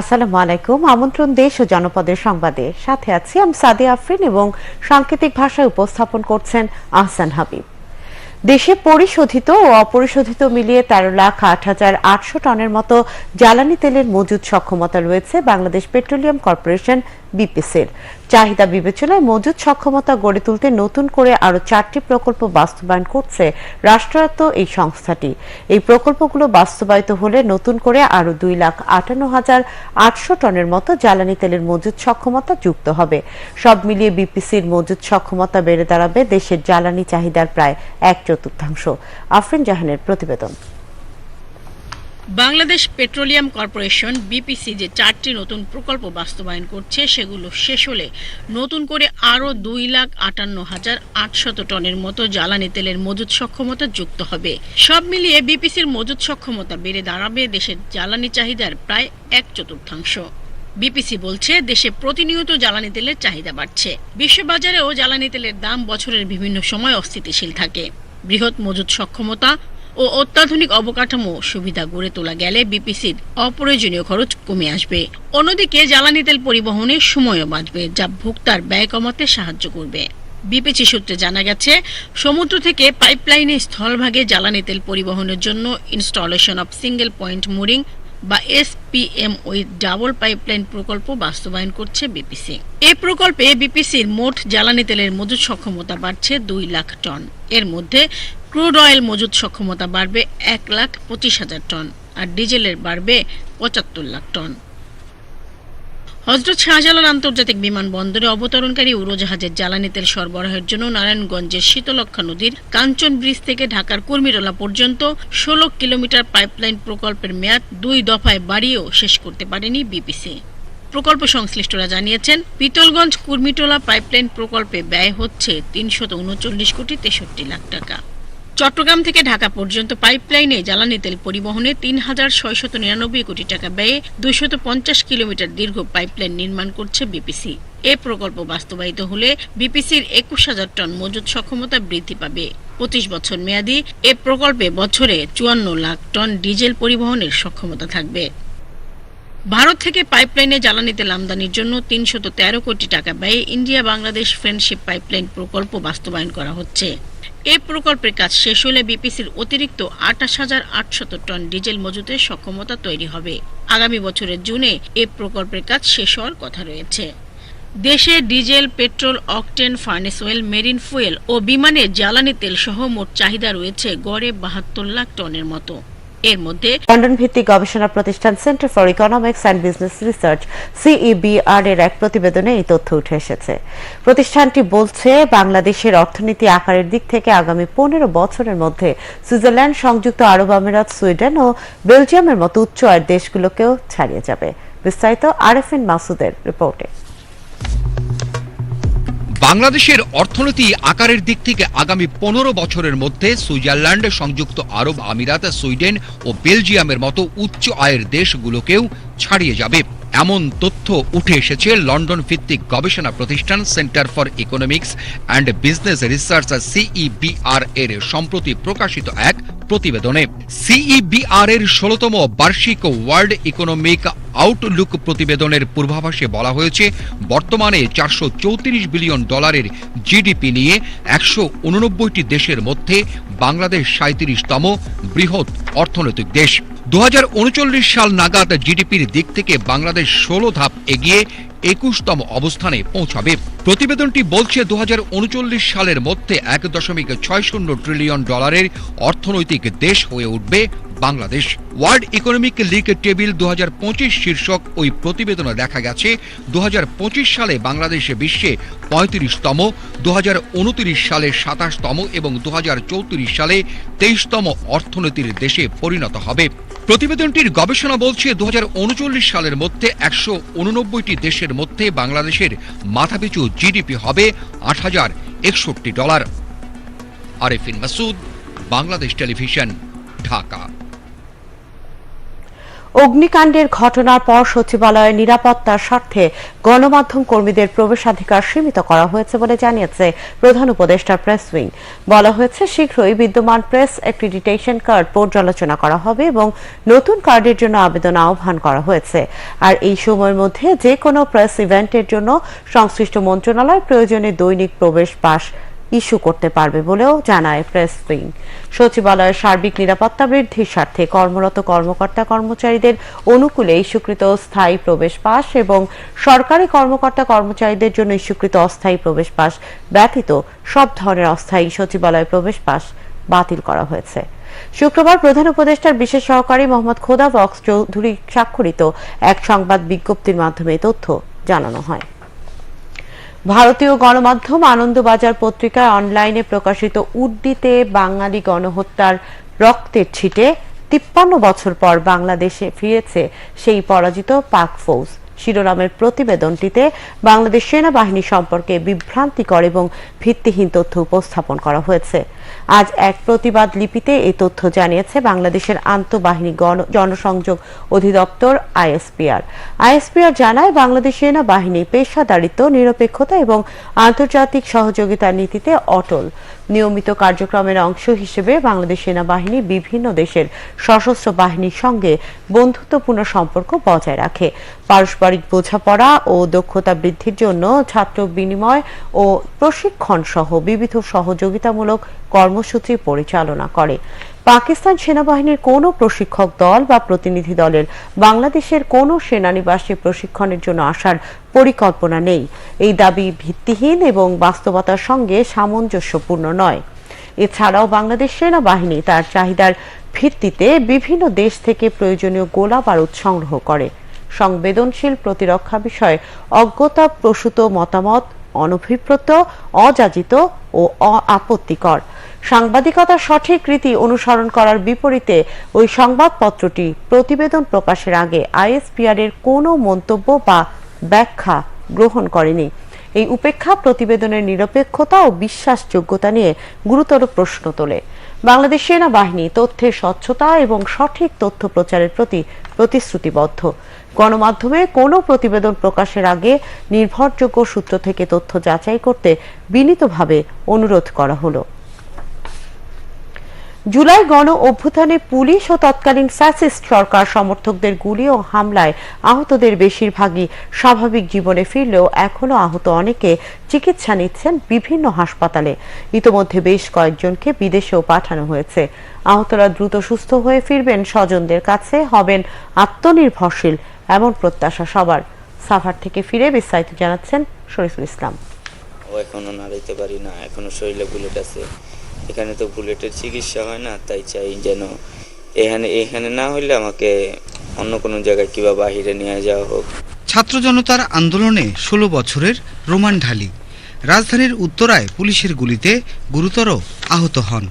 আসসালামু আলাইকুম। আমন্ত্রণ দেশ ও জনপদের সংবাদে। সাথে আছি আমি সাদি আফরিন এবং সাংকেতিক ভাষায় উপস্থাপন করছেন আহসান হাবিব। দেশে পরিশোধিত ও অপরিশোধিত মিলিয়ে তেরো লাখ আট হাজার আটশো টনের মতো জ্বালানি তেলের মজুদ সক্ষমতা রয়েছে বাংলাদেশ পেট্রোলিয়াম কর্পোরেশন বিপিসির চাহিদা বিবেচনায় মজুদ সক্ষমতা গড়ে তুলতে নতুন করে আরও চারটি প্রকল্প বাস্তবায়ন করছে রাষ্ট্রায়ত্ত এই সংস্থাটি। এই প্রকল্পগুলো বাস্তবায়িত হলে নতুন করে আরও দুই লাখ আটান্ন হাজার আটশো টনের মতো জ্বালানি তেলের মজুদ সক্ষমতা যুক্ত হবে। সব মিলিয়ে বিপিসির মজুদ সক্ষমতা বেড়ে দাঁড়াবে দেশের জ্বালানি চাহিদার প্রায় এক চতুর্থাংশ। আফরিন জাহানের প্রতিবেদন। বাংলাদেশ পেট্রোলিয়াম কর্পোরেশন বিপিসি যে চারটি নতুন প্রকল্প বাস্তবায়ন করছে, সেগুলো শেষ হলে নতুন করে আরও দুই লাখ আটান্ন হাজার আটশত টনের মতো জ্বালানি তেলের মজুত সক্ষমতা যুক্ত হবে। সব মিলিয়ে বিপিসির মজুত সক্ষমতা বেড়ে দাঁড়াবে দেশের জ্বালানি চাহিদার প্রায় এক চতুর্থাংশ। বিপিসি বলছে, দেশে প্রতিনিয়ত জ্বালানি তেলের চাহিদা বাড়ছে। বিশ্ববাজারেও জ্বালানি তেলের দাম বছরের বিভিন্ন সময় অস্থিতিশীল থাকে। বৃহৎ মজুত সক্ষমতা ও অত্যাধুনিক অবকাঠামো সুবিধা গড়ে তোলা গেলে বিপিসির অপ্রয়োজনীয় খরচ কমে আসবে। অন্যদিকে, জ্বালানি তেল পরিবহনে সময়ও বাঁচবে, যা ভোক্তার ব্যয় কমাতে সাহায্য করবে। বিপিসি সূত্রে জানা গেছে, সমুদ্র থেকে পাইপলাইনে স্থলভাগে জ্বালানি তেল পরিবহনের জন্য installation of single point mooring বা এসপিএম ওই ডাবল পাইপলাইন প্রকল্প বাস্তবায়ন করছে বিপিসি। এ প্রকল্পে বিপিসির মোট জ্বালানি তেলের মজুত সক্ষমতা বাড়ছে দুই লাখ টন। এর মধ্যে ক্রুড অয়েল মজুদ সক্ষমতা বাড়বে এক লাখ পঁচিশ হাজার টন, আর ডিজেলের বাড়বে পঁচাত্তর লাখ টন। হজরত শাহজালাল আন্তর্জাতিক বিমানবন্দরে অবতরণকারী উড়োজাহাজের জ্বালানি তেল সরবরাহের জন্য নারায়ণগঞ্জের শীতলক্ষা নদীর কাঞ্চন ব্রিজ থেকে ঢাকার কর্মীরলা পর্যন্ত ষোলো কিলোমিটার পাইপলাইন প্রকল্পের মেয়াদ দুই দফায় বাড়িয়েও শেষ করতে পারেনি বিপিসি। প্রকল্প সংশ্লিষ্টরা জানিয়েছেন, পিতলগঞ্জ কুর্মিটোলা পাইপলাইন প্রকল্পে ব্যয় হচ্ছে তিনশত উনচল্লিশ কোটি তেষট্টি লাখ টাকা। চট্টগ্রাম থেকে ঢাকা পর্যন্ত পাইপলাইনে জ্বালানি তেল পরিবহনে তিন হাজার ছয়শত নিরানব্বই কোটি টাকা ব্যয়ে দুইশত পঞ্চাশ কিলোমিটার দীর্ঘ পাইপলাইন নির্মাণ করছে বিপিসি। এ প্রকল্প বাস্তবায়িত হলে বিপিসির একুশ হাজার টন মজুদ সক্ষমতা বৃদ্ধি পাবে। পঁচিশ বছর মেয়াদী এ প্রকল্পে বছরে চুয়ান্ন লাখ টন ডিজেল পরিবহনের সক্ষমতা থাকবে। ভারত থেকে পাইপলাইনে জ্বালানি তেল আমদানির জন্য তিনশত তেরো কোটি টাকা ব্যয়ে ইন্ডিয়া বাংলাদেশ ফ্রেন্ডশিপ পাইপলাইন প্রকল্প বাস্তবায়ন করা হচ্ছে। এ প্রকল্পের কাজ শেষ হলে বিপিসির অতিরিক্ত আঠাশ হাজার আটশত টন ডিজেল মজুতের সক্ষমতা তৈরি হবে। আগামী বছরের জুনে এ প্রকল্পের কাজ শেষ হওয়ার কথা রয়েছে। দেশে diesel, petrol, octane, furnace oil, marine fuel ও বিমানে জ্বালানি তেল সহ মোট চাহিদা রয়েছে গড়ে বাহাত্তর লাখ টনের মতো। এর মধ্যে লন্ডন ভিত্তিক গবেষণা প্রতিষ্ঠান centre for economics and business research CEBR এর এক প্রতিবেদনে এই তথ্য উঠে এসেছে। প্রতিষ্ঠানটি বলছে, বাংলাদেশের অর্থনীতি আকারের দিক থেকে আগামী পনেরো বছরের মধ্যে সুইজারল্যান্ড, সংযুক্ত আরব আমিরাত, সুইডেন ও বেলজিয়ামের মতো উচ্চ আয়ের দেশগুলোকেও ছাড়িয়ে যাবে। বিস্তারিত আরএফএন মাসুদের রিপোর্টে। বাংলাদেশের অর্থনীতি আকারের দিক থেকে আগামী পনেরো বছরের মধ্যে সুইজারল্যান্ড, সংযুক্ত আরব আমিরাত, সুইডেন ও বেলজিয়ামের মতো উচ্চ আয়ের দেশগুলোকেও ছাড়িয়ে যাবে। এমন তথ্য উঠে এসেছে লন্ডন ভিত্তিক গবেষণা প্রতিষ্ঠান centre for economics and business research, CEBR এর সম্প্রতি প্রকাশিত এক প্রতিবেদনে। সিইবিআর এর ষোলতম বার্ষিক ওয়ার্ল্ড ইকোনমিক আউটলুক প্রতিবেদনের পূর্বাভাসে বলা হয়েছে, বর্তমানে চারশো চৌত্রিশ বিলিয়ন ডলারের জিডিপি নিয়ে একশো উননব্বইটি দেশের মধ্যে বাংলাদেশ সাঁত্রিশতম বৃহৎ অর্থনৈতিক দেশ। দু হাজার উনচল্লিশ সাল নাগাদ জিডিপির দিক থেকে বাংলাদেশ ষোলো ধাপ এগিয়ে একুশতম অবস্থানে পৌঁছাবে। প্রতিবেদনটি বলছে দু হাজার উনচল্লিশ সালের মধ্যে এক দশমিক ছয় শূন্য ট্রিলিয়ন ডলারের অর্থনৈতিক দেশ হয়ে উঠবে Bangladesh. World economic league table দু হাজার পঁচিশ শীর্ষক ওই প্রতিবেদনে দেখা গেছে দু হাজার পঁচিশ সালে বাংলাদেশ বিশ্বে পঁয়ত্রিশতম দু হাজার উনত্রিশ সালে সাতাশতম এবং দু হাজার চৌত্রিশ সালে তেইশতম অর্থনীতির দেশে পরিণত হবে। প্রতিবেদনটির গবেষণা বলছে দু হাজার উনচল্লিশ সালের মধ্যে একশো উননব্বইটি দেশের মধ্যে বাংলাদেশের মাথাপিছু জিডিপি হবে আট হাজার একষট্টি ডলার। আরেফিন মাসুদ, বাংলাদেশ টেলিভিশন, ঢাকা। অগ্নিকাণ্ডের ঘটনার পর সচিবালয়ের নিরাপত্তার স্বার্থে গণমাধ্যম কর্মীদের প্রবেশাধিকার সীমিত করা হয়েছে বলে জানিয়েছে প্রধান উপদেষ্টার প্রেস উইং। বলা হয়েছে, শীঘ্রই বিদ্যমান প্রেস অ্যাক্রিডিটেশন কার্ড পর্যালোচনা করা হবে এবং নতুন কার্ডের জন্য আবেদন আহ্বান করা হয়েছে। আর এই সময়ের মধ্যে যে কোনো প্রেস ইভেন্টের জন্য সংশ্লিষ্ট মন্ত্রণালয় প্রয়োজনে দৈনিক প্রবেশ পাস ইস্যু করতে পারবে বলেও জানায় প্রেস উইং সচিবালয়ের সার্বিক নিরাপত্তা বৃদ্ধির স্বার্থে কর্মরত কর্মকর্তা কর্মচারীদের অনুকূলে ইস্যুকৃত স্থায়ী প্রবেশ পাস এবং সরকারি কর্মকর্তা কর্মচারীদের জন্য ইস্যুকৃত অস্থায়ী প্রবেশ পাস ব্যতীত সব ধরনের অস্থায়ী সচিবালয় প্রবেশ পাস বাতিল করা হয়েছে। শুক্রবার প্রধান উপদেষ্টার বিশেষ সহকারী মোহাম্মদ খোদা বক্স চৌধুরী স্বাক্ষরিত এক সংবাদ বিজ্ঞপ্তির মাধ্যমে তথ্য জানানো হয়। ভারতীয় গণমাধ্যম আনন্দবাজার পত্রিকায় অনলাইনে প্রকাশিত উড্ডিতে বাঙালি গণহত্যার রক্তের ছিটে তিপ্পান্ন বছর পর বাংলাদেশে ফিরেছে সেই পরাজিত পাক ফৌজ। শিরোনামের প্রতিবেদনটিতে বাংলাদেশ সেনাবাহিনী সম্পর্কে বিভ্রান্তিকর এবং ভিত্তিহীন তথ্য উপস্থাপন করা হয়েছে। আজ এক প্রতিবাদ লিপিতে এই তথ্য জানিয়েছে বাংলাদেশের আন্তঃবাহিনী জনসংযোগ অধিদপ্তর আইএসপিআর। আইএসপিআর জানায়, বাংলাদেশ সেনাবাহিনী পেশাদারিত্ব, নিরপেক্ষতা এবং আন্তর্জাতিক সহযোগিতার নীতিতে অটল। নিয়মিত কার্যক্রমের অংশ হিসেবে বাংলাদেশ সেনাবাহিনী বিভিন্ন দেশের সশস্ত্র বাহিনীর সঙ্গে বন্ধুত্বপূর্ণ সম্পর্ক বজায় রাখে। পারস্পরিক বোঝাপড়া ও দক্ষতা বৃদ্ধির জন্য ছাত্র বিনিময় ও প্রশিক্ষণ সহ বিবিধ সহযোগিতামূলক কর্মসূচি পরিচালনা করে। পাকিস্তান সেনাবাহিনীর কোনো প্রশিক্ষক দল বা প্রতিনিধি দলের বাংলাদেশের কোনো সেনানিবাসে প্রশিক্ষণের জন্য আসার পরিকল্পনা নেই। এই দাবি ভিত্তিহীন এবং বাস্তবতার সঙ্গে সামঞ্জস্যপূর্ণ নয়। এছাড়াও বাংলাদেশ সেনাবাহিনী তার চাহিদার ভিত্তিতে বিভিন্ন দেশ থেকে প্রয়োজনীয় গোলা বারুদ সংগ্রহ করে। সংবেদনশীল প্রতিরক্ষা বিষয়ে অজ্ঞতা প্রসূত মতামত, অনভিপ্রত, অযাচিত ও আপত্তিকর সাংবাদিকতার সঠিক রীতি অনুসরণ করার বিপরীতে ওই সংবাদপত্রটি প্রতিবেদন প্রকাশের আগে আইএসপিআর এর কোনো মন্তব্য বা ব্যাখ্যা গ্রহণ করেনি। এই উপেক্ষা প্রতিবেদনের নিরপেক্ষতা ও বিশ্বাসযোগ্যতা নিয়ে গুরুতর প্রশ্ন তোলে। বাংলাদেশ সেনাবাহিনী তথ্যের স্বচ্ছতা এবং সঠিক তথ্য প্রচারের প্রতি প্রতিশ্রুতিবদ্ধ। গণমাধ্যমে কোনো প্রতিবেদন প্রকাশের আগে নির্ভরযোগ্য সূত্র থেকে তথ্য যাচাই করতে বিনীতভাবে অনুরোধ করা হলো। জুলাই গণ অভ্যুত্থানে পুলিশ ও তৎকালীন ফ্যাসিস্ট সরকার সমর্থকদের গুলি ও হামলায় আহতদের বেশিরভাগই স্বাভাবিক জীবনে ফিরলেও এখনও আহত অনেকে চিকিৎসা নিচ্ছেন বিভিন্ন হাসপাতালে। ইতোমধ্যে বেশ কয়েকজনকে বিদেশেও পাঠানো হয়েছে। আহতরা দ্রুত সুস্থ হয়ে ফিরবেন, স্বজনদের কাছে হবেন আত্মনির্ভরশীল, এমন প্রত্যাশা সবার। সাভার থেকে ফিরে বিস্তারিত জানাচ্ছেন শরীফুল ইসলাম। এখনও নাড়াইতে পারি না, এখনও শরীরে বুলেট আছে। এখানে তো বুলেটের চিকিৎসা হয় না, তাই চাই যেন এখানে এখানে না হইলে আমাকে অন্য কোনো জায়গায় কিংবা বাহিরে নিয়ে যাওয়া হোক। ছাত্র জনতার আন্দোলনে ষোলো বছরের রোমান ঢালি। রাজধানীর উত্তরায় পুলিশের গুলিতে গুরুতর আহত হন।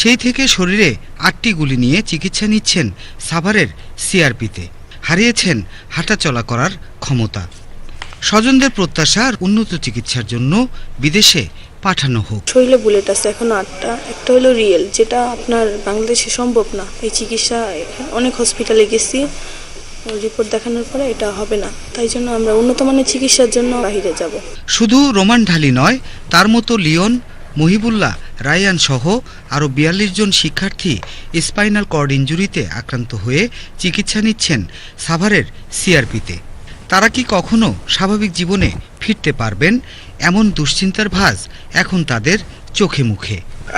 সেই থেকে শরীরে আটটি গুলি নিয়ে চিকিৎসা নিচ্ছেন সাভারের সিআরপিতে। হারিয়েছেন হাঁটাচলা করার ক্ষমতা। স্বজনদের প্রত্যাশার উন্নত চিকিৎসার জন্য বিদেশে পাঠানো হোক। শরীরে বুলেট আছে এখন আটটা। একটা হলো রিয়েল যেটা আপনার বাংলাদেশে সম্ভব না। এই চিকিৎসা অনেক হসপিটালে গেছি রিপোর্ট দেখানোর পরে এটা হবে না। তাই জন্য আমরা উন্নত মানের চিকিৎসার জন্য বাইরে যাব। শুধু রোমান ঢালি নয় তার মতো লিওন মহিবুল্লাহ রায়ান সহ আরও বিয়াল্লিশ জন শিক্ষার্থী স্পাইনাল কর্ড ইঞ্জুরিতে আক্রান্ত হয়ে চিকিৎসা নিচ্ছেন সাভারের সিআরপিতে তারা কি কখনো স্বাভাবিক জীবনে ফিরতে পারবেন? এমন দুশ্চিন্তার ভাঁজ এখন তাদের চোখে মুখে।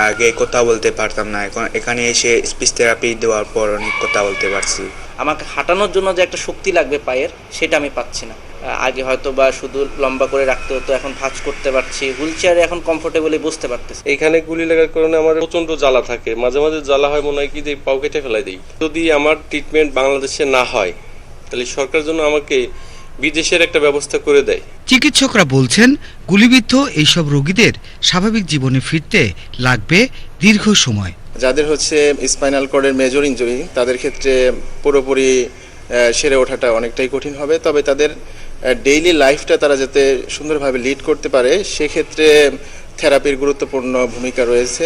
আগে কথা বলতে পারতাম না এখন এখানে এসে স্পিচ থেরাপি দেওয়ার পর অনেক কথা বলতে পারছি। আমাকে হাঁটানোর জন্য যে একটা শক্তি লাগবে পায়ের সেটা আমি পাচ্ছি না। আগে হয়তো বা শুধু লম্বা করে রাখতে হতো এখন ভাঁজ করতে পারছি হুইল চেয়ারে এখন কমফোর্টেবলি বসতে পারতেছি। এখানে গুলি লাগার কারণে আমার প্রচণ্ড জ্বালা থাকে। মাঝে মাঝে জ্বালা হয় মনে হয় কি যে পাও কেটে ফেলাই দিই। যদি আমার ট্রিটমেন্ট বাংলাদেশে না হয় তাহলে সরকার জন্য আমাকে বিদেশের একটা ব্যবস্থা করে দেয়। চিকিৎসকরা বলছেন গুলিবিদ্ধ এইসব রোগীদের স্বাভাবিক জীবনে ফিরতে লাগবে দীর্ঘ সময়। যাদের হচ্ছে স্পাইনাল কর্ডের মেজর ইনজুরি তাদের ক্ষেত্রে পুরোপুরি সেরে ওঠাটা অনেকটাই কঠিন হবে। তবে তাদের ডেইলি লাইফটা তারা যাতে সুন্দরভাবে লিড করতে পারে সেক্ষেত্রে থেরাপির গুরুত্বপূর্ণ ভূমিকা রয়েছে।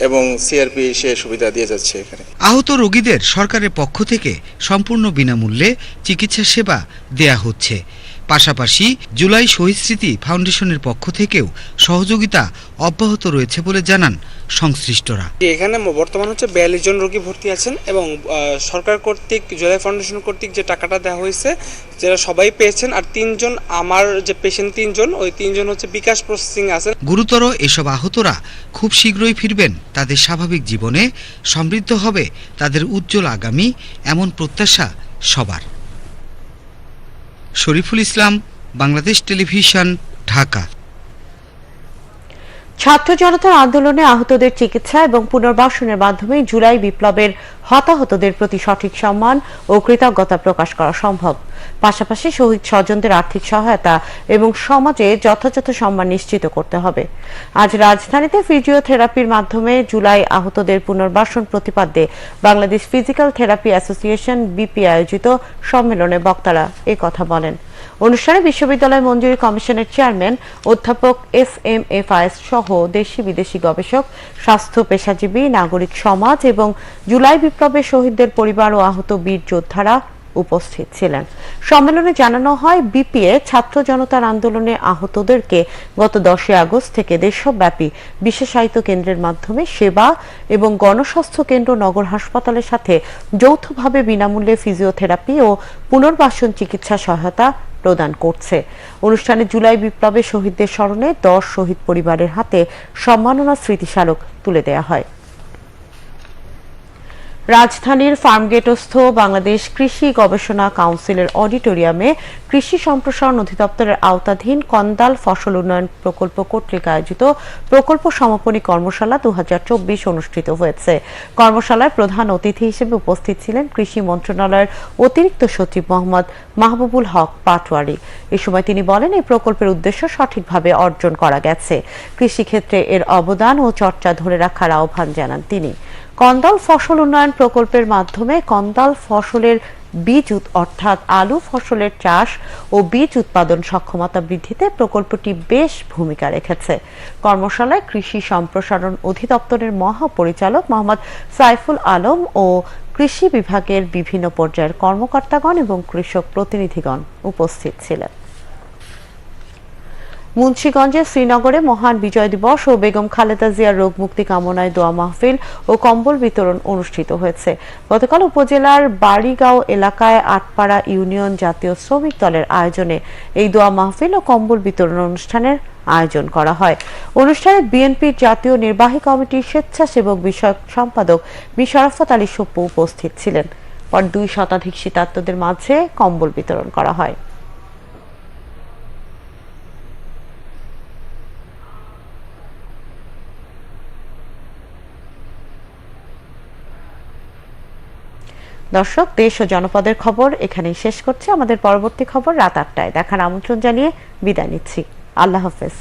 এবং সিআরপি সে সুবিধা দিয়ে যাচ্ছে এখানে। আহত রোগীদের সরকারের পক্ষ থেকে সম্পূর্ণ বিনামূল্যে চিকিৎসা সেবা দেয়া হচ্ছে। পাশাপাশি জুলাই শহীদ স্মৃতি ফাউন্ডেশনের পক্ষ থেকেও সহযোগিতা অব্যাহত রয়েছে বলে জানান সংশ্লিষ্টরা। এখানে বর্তমান হচ্ছে বিয়াল্লিশ জন রোগী ভর্তি আছেন এবং সরকার কর্তৃক জুলাই ফাউন্ডেশন কর্তৃক যে টাকাটা দেওয়া হয়েছে যারা সবাই পেয়েছেন আর তিনজন আমার যে পেশেন্ট তিনজন ওই তিনজন হচ্ছে বিকাশ প্রসেসিং আছেন। গুরুতর এসব আহতরা খুব শীঘ্রই ফিরবেন তাদের স্বাভাবিক জীবনে সমৃদ্ধ হবে তাদের উজ্জ্বল আগামী এমন প্রত্যাশা সবার। শরীফুল ইসলাম, বাংলাদেশ টেলিভিশন, ঢাকা। ছাত্র জনতার আন্দোলনে আহতদের চিকিৎসা এবং পুনর্বাসনের মাধ্যমে জুলাই বিপ্লবের হতাহতদের প্রতি সঠিক সম্মান ও কৃতজ্ঞতা প্রকাশ করা সম্ভব। পাশাপাশি শহীদ স্বজনদের আর্থিক সহায়তা এবং সমাজে যথাযথ সম্মান নিশ্চিত করতে হবে। আজ রাজধানীতে ফিজিওথেরাপির মাধ্যমে জুলাই আহতদের পুনর্বাসন প্রতিপাদ্যে Bangladesh physical therapy association BP আয়োজিত সম্মেলনে বক্তারা কথা বলেন। অনুষ্ঠানে বিশ্ববিদ্যালয় মঞ্জুরি কমিশনের চেয়ারম্যান অধ্যাপক এস এম এ ফায়েজ সহ দেশি বিদেশি গবেষক, স্বাস্থ্য পেশাজীবী, নাগরিক সমাজ এবং জুলাই বিপ্লবে শহীদদের পরিবার ও আহত বীর যোদ্ধারা উপস্থিত ছিলেন। সম্মেলনে জানানো হয়, বিপিএ ছাত্র জনতার আন্দোলনে আহতদেরকে গত দশই আগস্ট থেকে দেশব্যাপী বিশেষায়িত কেন্দ্রের মাধ্যমে সেবা এবং গণস্বাস্থ্য কেন্দ্র নগর হাসপাতালের সাথে যৌথভাবে বিনামূল্যে ফিজিওথেরাপি ও পুনর্বাসন চিকিৎসা সহায়তা প্রদান করছে। অনুষ্ঠানে জুলাই বিপ্লবে শহীদদের স্মরণে দশ শহীদ পরিবারের হাতে সম্মাননা স্মৃতিস্মারক তুলে দেওয়া হয়। রাজধানীর ফার্মগেটস্থ বাংলাদেশ কৃষি গবেষণা কাউন্সিলের অডিটোরিয়ামে কৃষি সম্প্রসারণ অধিদপ্তরের আওতাধীন কন্দাল ফসল উন্নয়ন প্রকল্প কর্তৃক আয়োজিত প্রকল্প সমাপনী কর্মশালা দুহাজার চব্বিশ অনুষ্ঠিত হয়েছে। কর্মশালায় প্রধান অতিথি হিসেবে উপস্থিত ছিলেন কৃষি মন্ত্রণালয়ের অতিরিক্ত সচিব মোহাম্মদ মাহবুবুল হক পাটোয়ারি। এ সময় তিনি বলেন, এই প্রকল্পের উদ্দেশ্য সঠিকভাবে অর্জন করা গেছে। কৃষিক্ষেত্রে এর অবদান ও চর্চা ধরে রাখার আহ্বান জানান তিনি। কন্দাল ফসল উন্নয়ন প্রকল্পের মাধ্যমে কন্দাল ফসলের বীজ অর্থাৎ আলু ফসলের চাষ ও বীজ উৎপাদন সক্ষমতা বৃদ্ধিতে প্রকল্পটি বেশ ভূমিকা রেখেছে। কর্মশালায় কৃষি সম্প্রসারণ অধিদপ্তরের মহাপরিচালক মোহাম্মদ সাইফুল আলম ও কৃষি বিভাগের বিভিন্ন পর্যায়ের কর্মকর্তাগণ এবং কৃষক প্রতিনিধিগণ উপস্থিত ছিলেন। মুন্সিগঞ্জের শ্রীনগরে মহান বিজয় দিবস ও বেগম খালেদা জিয়ার রোগ মুক্তি কামনায় দোয়া মাহফিল ও কম্বল বিতরণ অনুষ্ঠিত হয়েছে। গতকাল উপজেলার বাড়িগাঁও এলাকায় আটপাড়া ইউনিয়ন জাতীয় শ্রমিক দলের আয়োজনে এই দোয়া মাহফিল ও কম্বল বিতরণ অনুষ্ঠানের আয়োজন করা হয়। অনুষ্ঠানে বিএনপির জাতীয় নির্বাহী কমিটির স্বেচ্ছাসেবক বিষয়ক সম্পাদক মিশরাফত আলী সপ্পু উপস্থিত ছিলেন। পর দুই শতাধিক শীতার্তদের মাঝে কম্বল বিতরণ করা হয়। দর্শক, দেশ ও জনপদের খবর এখানেই শেষ করছে। আমাদের পরবর্তী খবর রাত আটটায়। দেখার আমন্ত্রণ জানিয়ে বিদায় নিচ্ছি। আল্লাহ হাফেজ।